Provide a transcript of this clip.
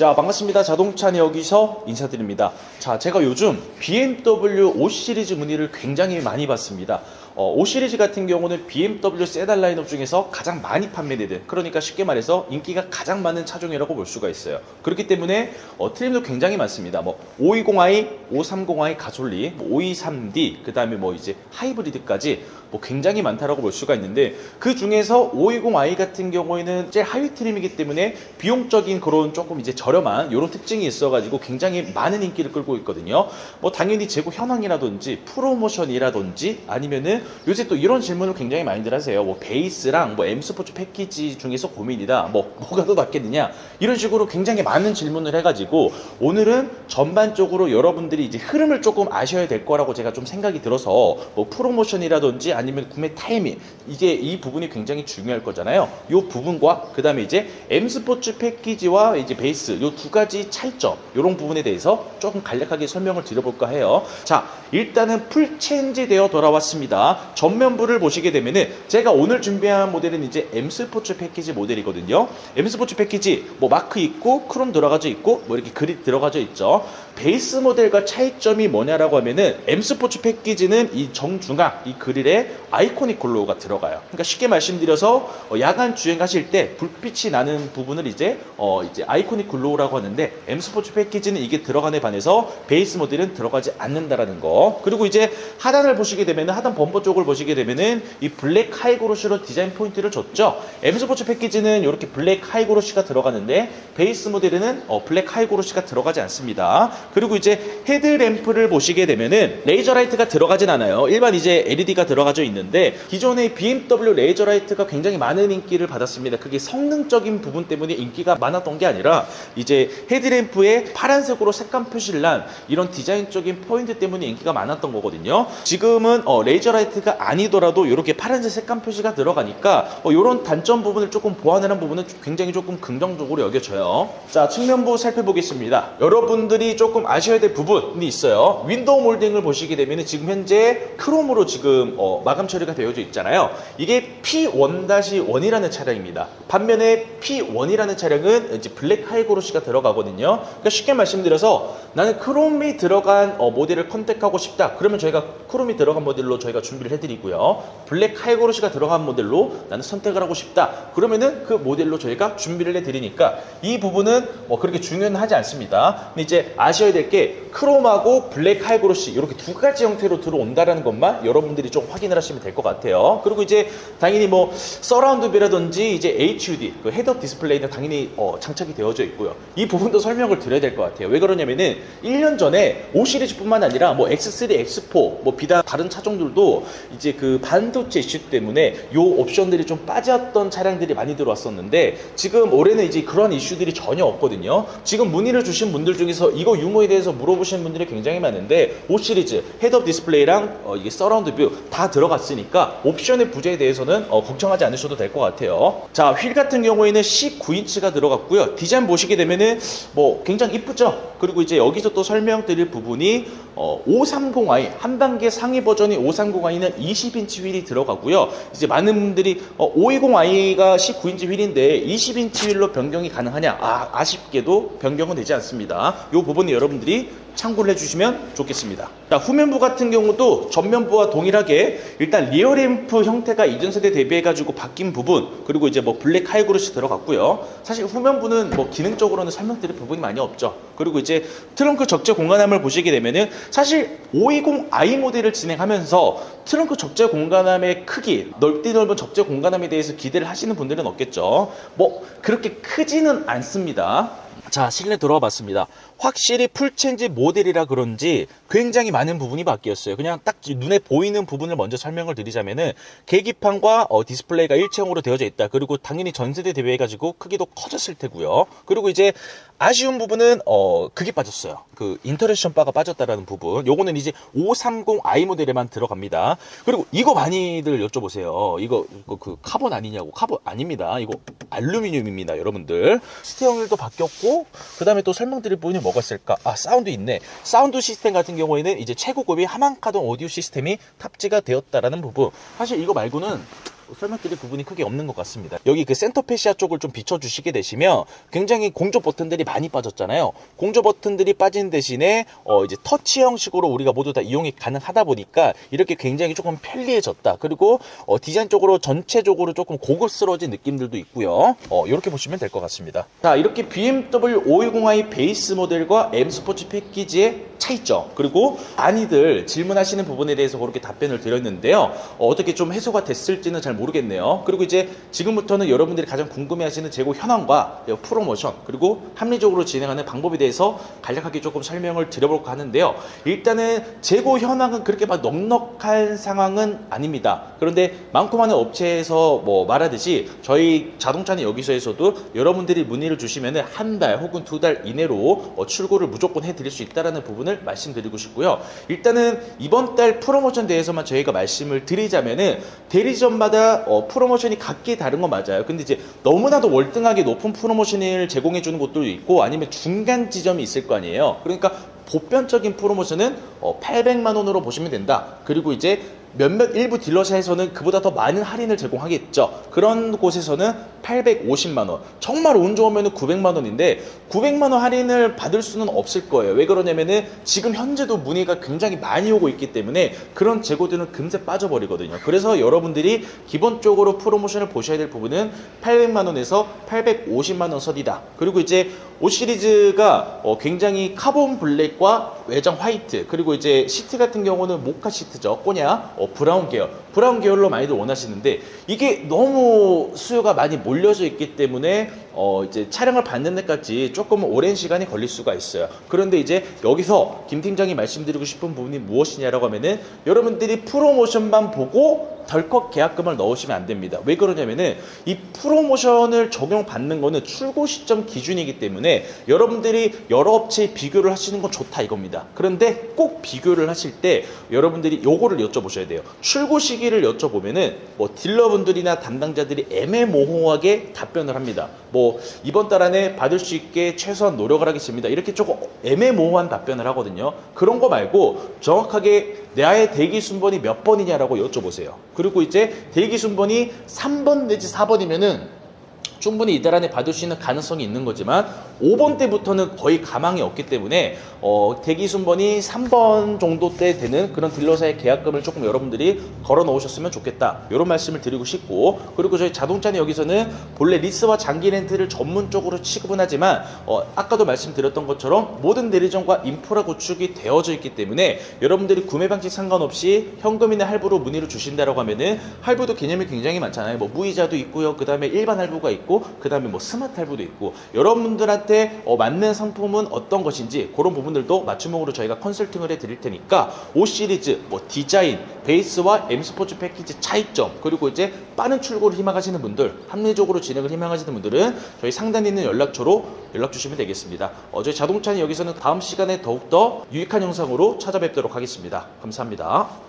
자, 반갑습니다. 자동차는 여기서 인사드립니다. 자, 제가 요즘 BMW 5 시리즈 문의를 굉장히 많이 받습니다. 어, 5 시리즈 같은 경우는 BMW 세단 라인업 중에서 가장 많이 판매되는 그러니까 쉽게 말해서 인기가 가장 많은 차종이라고 볼 수가 있어요. 그렇기 때문에 어, 트림도 굉장히 많습니다. 뭐 520i, 530i 가솔린, 뭐 523D, 그 다음에 뭐 이제 하이브리드까지 뭐 굉장히 많다라고 볼 수가 있는데 그 중에서 520i 같은 경우에는 제일 하위 트림이기 때문에 비용적인 그런 조금 이제 저렴한 이런 특징이 있어가지고 굉장히 많은 인기를 끌고 있거든요. 뭐 당연히 재고 현황이라든지 프로모션이라든지 아니면은 요새 또 이런 질문을 굉장히 많이들 하세요. 뭐 베이스랑 뭐 M 스포츠 패키지 중에서 고민이다. 뭐 뭐가 더 낫겠느냐 이런 식으로 굉장히 많은 질문을 해가지고 오늘은 전반적으로 여러분들이 이제 흐름을 조금 아셔야 될 거라고 제가 좀 생각이 들어서 뭐 프로모션이라든지 아니면 구매 타이밍 이제 이 부분이 굉장히 중요할 거잖아요. 이 부분과 그 다음에 이제 M 스포츠 패키지와 이제 베이스 이 두 가지 차이점 이런 부분에 대해서 조금 간략하게 설명을 드려볼까 해요. 자 일단은 풀 체인지 되어 돌아왔습니다. 전면부를 보시게 되면은 제가 오늘 준비한 모델은 이제 M 스포츠 패키지 모델이거든요. M 스포츠 패키지 뭐 마크 있고 크롬 들어가져 있고 뭐 이렇게 그립 들어가져 있죠. 베이스 모델과 차이점이 뭐냐라고 하면은 M 스포츠 패키지는 이 정중앙 이 그릴에 아이코닉 글로우가 들어가요. 그러니까 쉽게 말씀드려서 어, 야간 주행하실 때 불빛이 나는 부분을 이제 어 이제 아이코닉 글로우라고 하는데 M 스포츠 패키지는 이게 들어간에 반해서 베이스 모델은 들어가지 않는다라는 거. 그리고 이제 하단을 보시게 되면은 하단 범퍼 쪽을 보시게 되면은 이 블랙 하이그로시로 디자인 포인트를 줬죠. M 스포츠 패키지는 이렇게 블랙 하이그로시가 들어가는데 베이스 모델에는 어, 블랙 하이그로시가 들어가지 않습니다. 그리고 이제 헤드램프를 보시게 되면은 레이저 라이트가 들어가진 않아요. 일반 이제 LED가 들어가져 있는데 기존의 BMW 레이저 라이트가 굉장히 많은 인기를 받았습니다. 그게 성능적인 부분 때문에 인기가 많았던 게 아니라 이제 헤드램프에 파란색으로 색감 표시를 난 이런 디자인적인 포인트 때문에 인기가 많았던 거거든요. 지금은 어, 레이저 라이트가 아니더라도 이렇게 파란색 색감 표시가 들어가니까 어, 이런 단점 부분을 조금 보완을 한 부분은 굉장히 조금 긍정적으로 여겨져요. 자 측면부 살펴보겠습니다. 여러분들이 조금 아셔야 될 부분이 있어요. 윈도우 몰딩을 보시게 되면 지금 현재 크롬으로 지금 어, 마감 처리가 되어져 있잖아요. 이게 P1-1이라는 차량입니다. 반면에 P1이라는 차량은 이제 블랙 하이그로시가 들어가거든요. 그러니까 쉽게 말씀드려서 나는 크롬이 들어간 어, 모델을 컨택하고 싶다. 그러면 저희가 크롬이 들어간 모델로 저희가 준비를 해드리고요. 블랙 하이그로시가 들어간 모델로 나는 선택을 하고 싶다. 그러면은 그 모델로 저희가 준비를 해드리니까 이 부분은 뭐 그렇게 중요하지 않습니다. 근데 이제 아 셔야 될 게 크롬하고 블랙 하이그로시 이렇게 두 가지 형태로 들어온다라는 것만 여러분들이 좀 확인을 하시면 될 것 같아요. 그리고 이제 당연히 뭐 서라운드 뷰라든지 이제 HUD 그 헤드업 디스플레이는 당연히 어, 장착이 되어져 있고요. 이 부분도 설명을 드려야 될 것 같아요. 왜 그러냐면은 1년 전에 5 시리즈뿐만 아니라 뭐 X3, X4, 뭐 비단 다른 차종들도 이제 그 반도체 이슈 때문에 요 옵션들이 좀 빠졌던 차량들이 많이 들어왔었는데 지금 올해는 이제 그런 이슈들이 전혀 없거든요. 지금 문의를 주신 분들 중에서 이거 유무에 대해서 물어보시는 분들이 굉장히 많은데 5 시리즈 헤드업 디스플레이랑 어, 이게 서라운드 뷰 다 들어갔으니까 옵션의 부재에 대해서는 어, 걱정하지 않으셔도 될 것 같아요. 자, 휠 같은 경우에는 19인치가 들어갔고요. 디자인 보시게 되면은 뭐 굉장히 이쁘죠? 그리고 이제 여기서 또 설명드릴 부분이 어, 530i 한 단계 상위 버전이 530i는 20인치 휠이 들어가고요. 이제 많은 분들이 어, 520i가 19인치 휠인데 20인치 휠로 변경이 가능하냐? 아, 아쉽게도 변경은 되지 않습니다. 이 부분은 여러분들이 참고를 해주시면 좋겠습니다. 자, 후면부 같은 경우도 전면부와 동일하게 일단 리어램프 형태가 이전 세대 대비해가지고 바뀐 부분 그리고 이제 뭐 블랙 하이그로시 들어갔고요. 사실 후면부는 뭐 기능적으로는 설명드릴 부분이 많이 없죠. 그리고 이제 트렁크 적재 공간함을 보시게 되면은 사실 520i 모델을 진행하면서 트렁크 적재 공간함의 크기, 넓디 넓은 적재 공간함에 대해서 기대를 하시는 분들은 없겠죠. 뭐 그렇게 크지는 않습니다. 자, 실내 들어와 봤습니다. 확실히 풀체인지 모델이라 그런지 굉장히 많은 부분이 바뀌었어요. 그냥 딱 눈에 보이는 부분을 먼저 설명을 드리자면은 계기판과 어, 디스플레이가 일체형으로 되어져 있다. 그리고 당연히 전세대 대비해 가지고 크기도 커졌을 테고요. 그리고 이제 아쉬운 부분은 어 그게 빠졌어요. 그 인터랙션 바가 빠졌다라는 부분. 요거는 이제 530i 모델에만 들어갑니다. 그리고 이거 많이들 여쭤보세요. 이거, 이거 그 카본 아니냐고. 카본 아닙니다. 이거 알루미늄입니다, 여러분들. 스티어휠도 바뀌었고 그다음에 또 설명드릴 부분이 뭐가 있을까? 아, 사운드 있네. 사운드 시스템 같은 경우에는 이제 최고급의 하만카동 오디오 시스템이 탑재가 되었다라는 부분. 사실 이거 말고는 설명드릴 부분이 크게 없는 것 같습니다. 여기 그 센터 페시아 쪽을 좀 비춰주시게 되시면 굉장히 공조 버튼들이 많이 빠졌잖아요. 공조 버튼들이 빠진 대신에 어 이제 터치 형식으로 우리가 모두 다 이용이 가능하다 보니까 이렇게 굉장히 조금 편리해졌다. 그리고 어 디자인적으로 전체적으로 조금 고급스러워진 느낌들도 있고요. 어 이렇게 보시면 될 것 같습니다. 자 이렇게 BMW 520i 베이스 모델과 M 스포츠 패키지의 차이점 그리고 많이들 질문하시는 부분에 대해서 그렇게 답변을 드렸는데요. 어, 어떻게 좀 해소가 됐을지는 잘 모르겠 네요. 그리고 이제 지금부터는 여러분들이 가장 궁금해하시는 재고 현황과 프로모션 그리고 합리적으로 진행하는 방법에 대해서 간략하게 조금 설명을 드려볼까 하는데요. 일단은 재고 현황은 그렇게 막 넉넉한 상황은 아닙니다. 그런데 많고 많은 업체에서 뭐 말하듯이 저희 자동차는 여기서에서도 여러분들이 문의를 주시면 한 달 혹은 두 달 이내로 어, 출고를 무조건 해드릴 수 있다는 부분을 말씀드리고 싶고요. 일단은 이번 달 프로모션 대해서만 저희가 말씀을 드리자면은 대리점마다 어, 프로모션이 각기 다른 건 맞아요. 근데 이제 너무나도 월등하게 높은 프로모션을 제공해 주는 곳도 있고 아니면 중간 지점이 있을 거 아니에요. 그러니까 보편적인 프로모션은 어, 800만 원으로 보시면 된다. 그리고 이제 몇몇 일부 딜러사에서는 그보다 더 많은 할인을 제공하겠죠. 그런 곳에서는 850만 원. 정말 운 좋으면 900만 원인데 900만 원 할인을 받을 수는 없을 거예요. 왜 그러냐면은 지금 현재도 문의가 굉장히 많이 오고 있기 때문에 그런 재고들은 금세 빠져버리거든요. 그래서 여러분들이 기본적으로 프로모션을 보셔야 될 부분은 800만 원에서 850만 원 선이다. 그리고 이제 5 시리즈가 어, 굉장히 카본 블랙과 외장 화이트 그리고 이제 시트 같은 경우는 모카 시트죠. 꼬냐 어, 브라운 계열. 브라운 계열로 많이들 원하시는데 이게 너무 수요가 많이 몰려져 있기 때문에 어 이제 촬영을 받는 데까지 조금 오랜 시간이 걸릴 수가 있어요. 그런데 이제 여기서 김 팀장이 말씀드리고 싶은 부분이 무엇이냐라고 하면은 여러분들이 프로모션만 보고 덜컥 계약금을 넣으시면 안 됩니다. 왜 그러냐면은 이 프로모션을 적용받는 거는 출고 시점 기준이기 때문에 여러분들이 여러 업체에 비교를 하시는 건 좋다 이겁니다. 그런데 꼭 비교를 하실 때 여러분들이 요거를 여쭤보셔야 돼요. 출고 시기를 여쭤보면은 뭐 딜러분들이나 담당자들이 애매모호하게 답변을 합니다. 뭐 이번 달 안에 받을 수 있게 최소한 노력을 하겠습니다. 이렇게 조금 애매모호한 답변을 하거든요. 그런 거 말고 정확하게 나의 대기 순번이 몇 번이냐라고 여쭤보세요. 그리고 이제 대기 순번이 3번 내지 4번이면은 충분히 이달 안에 받을 수 있는 가능성이 있는 거지만 5번 때부터는 거의 가망이 없기 때문에 어, 대기 순번이 3번 정도 때 되는 그런 딜러사의 계약금을 조금 여러분들이 걸어 놓으셨으면 좋겠다. 이런 말씀을 드리고 싶고 그리고 저희 자동차는 여기서는 본래 리스와 장기 렌트를 전문적으로 취급은 하지만 어, 아까도 말씀드렸던 것처럼 모든 대리점과 인프라 구축이 되어져 있기 때문에 여러분들이 구매 방식 상관없이 현금이나 할부로 문의를 주신다라고 하면은 할부도 개념이 굉장히 많잖아요. 뭐 무이자도 있고요. 그 다음에 일반 할부가 있고 그 다음에 뭐 스마트 할부도 있고 여러분들한테 어, 맞는 상품은 어떤 것인지 그런 부분들도 맞춤형으로 저희가 컨설팅을 해 드릴 테니까 5 시리즈 뭐 디자인 베이스와 M 스포츠 패키지 차이점 그리고 이제 빠른 출고를 희망하시는 분들 합리적으로 진행을 희망하시는 분들은 저희 상단에 있는 연락처로 연락 주시면 되겠습니다. 어, 저희 자동차는 여기서는 다음 시간에 더욱더 유익한 영상으로 찾아뵙도록 하겠습니다. 감사합니다